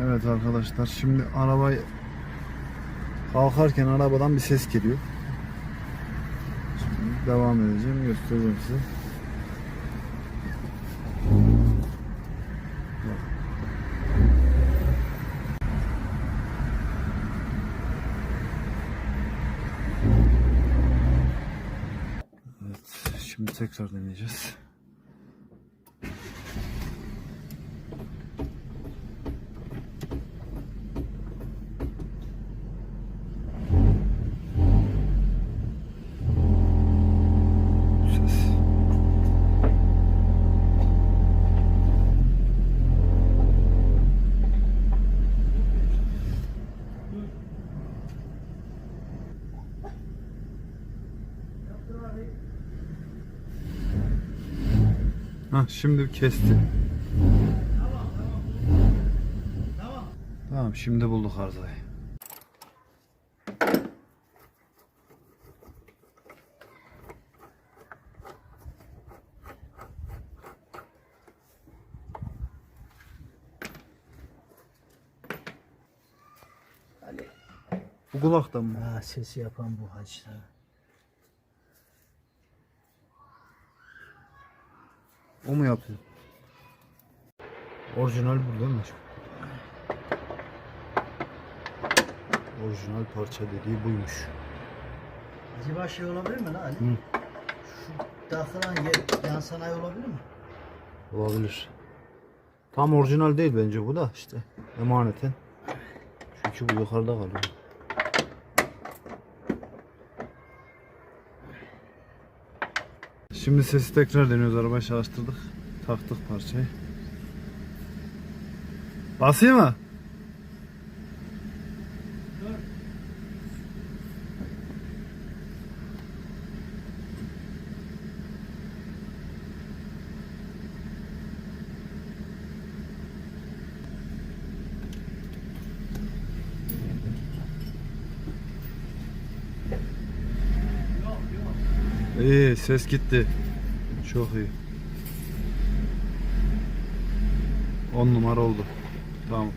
Evet arkadaşlar şimdi arabayı kalkarken arabadan bir ses geliyor. Şimdi devam edeceğim göstereceğim size. Evet şimdi tekrar deneyeceğiz. Ses. Ha şimdi kesti. Tamam şimdi bulduk arızayı. Ali. Bu kulaktan mı? Ha, sesi yapan bu hacı. O mu yapıyor? Orijinal bu değil mi? Orijinal parça dediği buymuş. Acaba şey olabilir mi lan Ali? Hı. Şu takılan yer yan sanayi olabilir mi? Olabilir. Tam orijinal değil bence bu da işte emaneten. Çünkü bu yukarıda kalıyor. Şimdi sesi tekrar deniyoruz. Arabayı çalıştırdık. Taktık parçayı. Basayım mı? İyi ses gitti. Çok iyi. 10 numara oldu. Tamam.